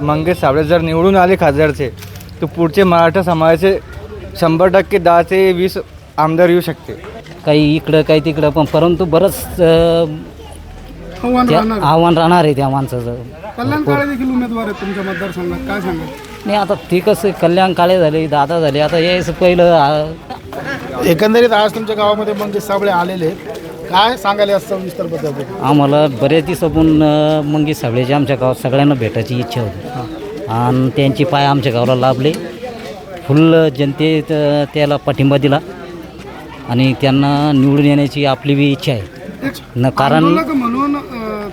मंगेश साबळे जर निवडून आले खासदारचे तर पुढचे मराठा समाजाचे शंभर टक्के दहा ते वीस आमदार येऊ शकते. काही इकडं काही तिकडं पण परंतु बरंच आव्हान राहणार. आव्हान राहणार आहे त्या माणसाचं. कल्याण काळे देखील उमेदवार आहेत तुमच्या मतदारसंघात काय सांगाल? नाही आता ते कसं कल्याण काळे झाले दादा झाले आता यायचं पहिलं आ- एकंदरीत आज तुमच्या गावामध्ये मंगेश साबळे आलेले आहेत. काय सांगायला या सविस्तरबद्दल आम्हाला बरेच दिवसापून अं, मंगेश साबळेची आमच्या गावात सगळ्यांना भेटायची इच्छा होती. आणि त्यांची पाय आमच्या गावाला लाभले. फुल जनतेत त्याला पाठिंबा दिला. आणि त्यांना निवडून येण्याची आपली बी इच्छा आहे. न कारण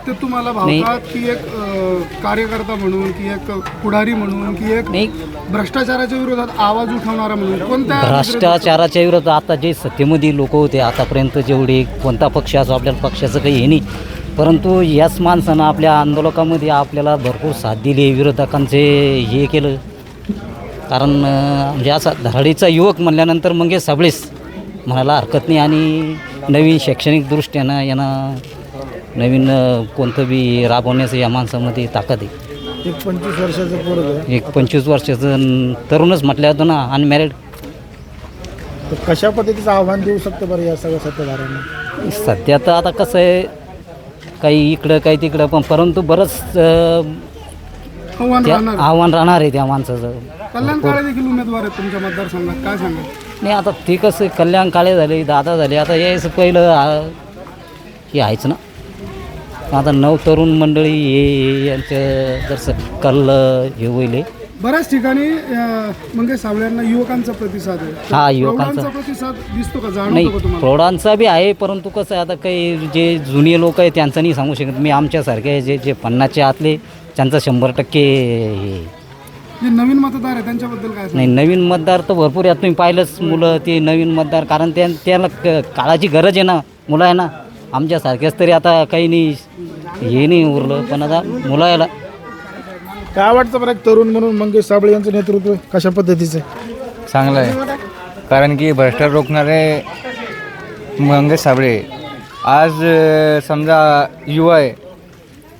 ते तुम्हाला भावतात की एक अं, कार्यकर्ता म्हणून की एक पुढारी म्हणून की एक नाही. भ्रष्टाचाराच्या विरोधात आवाज उठवणारा म्हणून कोणत्या भ्रष्टाचाराच्या विरोधात आता जे सत्तेमध्ये लोक होते आतापर्यंत जेवढे कोणता पक्ष असो आपल्याला पक्षाचं काही हे नाही. परंतु याच माणसानं आपल्या आंदोलकामध्ये आपल्याला भरपूर साथ दिली विरोधकांचे हे केलं. कारण अं, म्हणजे असा धडाडीचा युवक म्हणल्यानंतर मंगेश साबळेच म्हणायला हरकत नाही आणि नवीन शैक्षणिक दृष्ट्यानं यांना नवीन कोणतं बी राबवण्याचं या माणसामध्ये ताकद आहे. एक पंचवीस वर्षाचं पोरग एक पंचवीस वर्षाचं तरुणच म्हटलं होतं ना अनमॅरिड तर कशा पद्धतीचं आव्हान देऊ शकतं बरं या सगळ्या सत्ताधाऱ्यांना? सध्या तर आता कसं आहे काही इकडं काही तिकडं पण परंतु बरंच अं, आव्हान राहणार. आव्हान राहणार आहे त्या माणसाचं. कल्याण काळे देखील उमेदवार आहेत तुमच्या मतदारसंघात काय सांगाल? नाही आता ते कसं कल्याण काळे झाले दादा झाले आता यायचं पहिलं आ, हे आहेच ना. आता नऊ तरुण मंडळी हे यांचं जसं कल हे होईल. बऱ्याच ठिकाणी मंगेश साबळेंना युवकांचा प्रतिसाद आहे. हा, युवकांचा. प्रतिसाद दिसतो का? जाणवतो नाही तुम्हाला? प्रौढांचा बी आहे परंतु कसं आहे आता काही जे जुने लोक आहे त्यांचं नाही सांगू शकत. मी आमच्यासारखे जे जे पन्नासच्या आतले त्यांचं शंभर टक्के हे. जे नवीन मतदार आहे त्यांच्याबद्दल काय सांगाल? नाही नवीन मतदार तर भरपूर आहेत. तुम्ही पाहिलंच मुलं ते नवीन मतदार कारण त्या त्याला क- काळाची गरज आहे ना मुलं आहे ना. आमच्यासारखेच तरी आता काही नाही हे नाही उरलं. पण आता मुलं याला काय वाटतं बरं एक तरुण म्हणून मंगेश साबळे यांचं नेतृत्व कशा पद्धतीचं आहे? चांगलं आहे. कारण की भ्रष्टाचार रोखणारे मंगेश साबळे आज अ, समजा युवा आहे.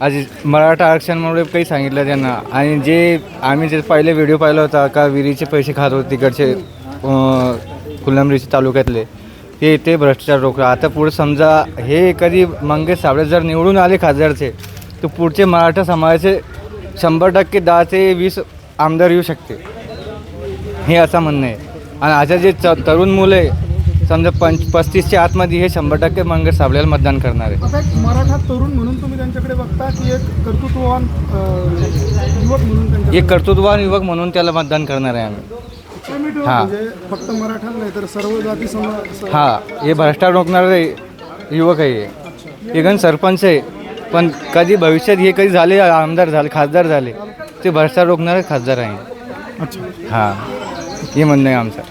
आज मराठा आरक्षणामुळे काही सांगितलं त्यांना. आणि जे आम्ही जे पहिले व्हिडिओ पाहिला होता का विहिरीचे पैसे खात होते तिकडचे फुलंब्रीचे तालुक्यातले ते ते भ्रष्टाचार रोखलं. आता पुढे समजा हे कधी मंगेश साबळे जर निवडून आले खासदारचे तर पुढचे मराठा समाजाचे शंभर टक्के दहा ते वीस आमदार येऊ शकते. हे असं म्हणणं आहे. आणि आता जे च तरुण मुलं आहे समजा पंच पस्तीसच्या आतमध्ये हे शंभर टक्के मंगेश साबळेला मतदान करणार आहे. मराठा तरुण म्हणून तुम्ही त्यांच्याकडे बघता की एक कर्तृत्ववान युवक म्हणून एक कर्तृत्ववान युवक म्हणून त्याला मतदान करणार आहे आम्ही. हा. म्हणजे फक्त मराठा नाही तर सर्व जाती सम स- हा हे भ्रष्टाचार रोखणारे युवक आहे हे. हे गण सरपंच आहे. पण कधी भविष्यात हे कधी झाले आमदार झाले खासदार झाले ते भ्रष्टाचार रोखणारे खासदार आहे अच्छा. हां. हे म्हणणं आहे आमचं.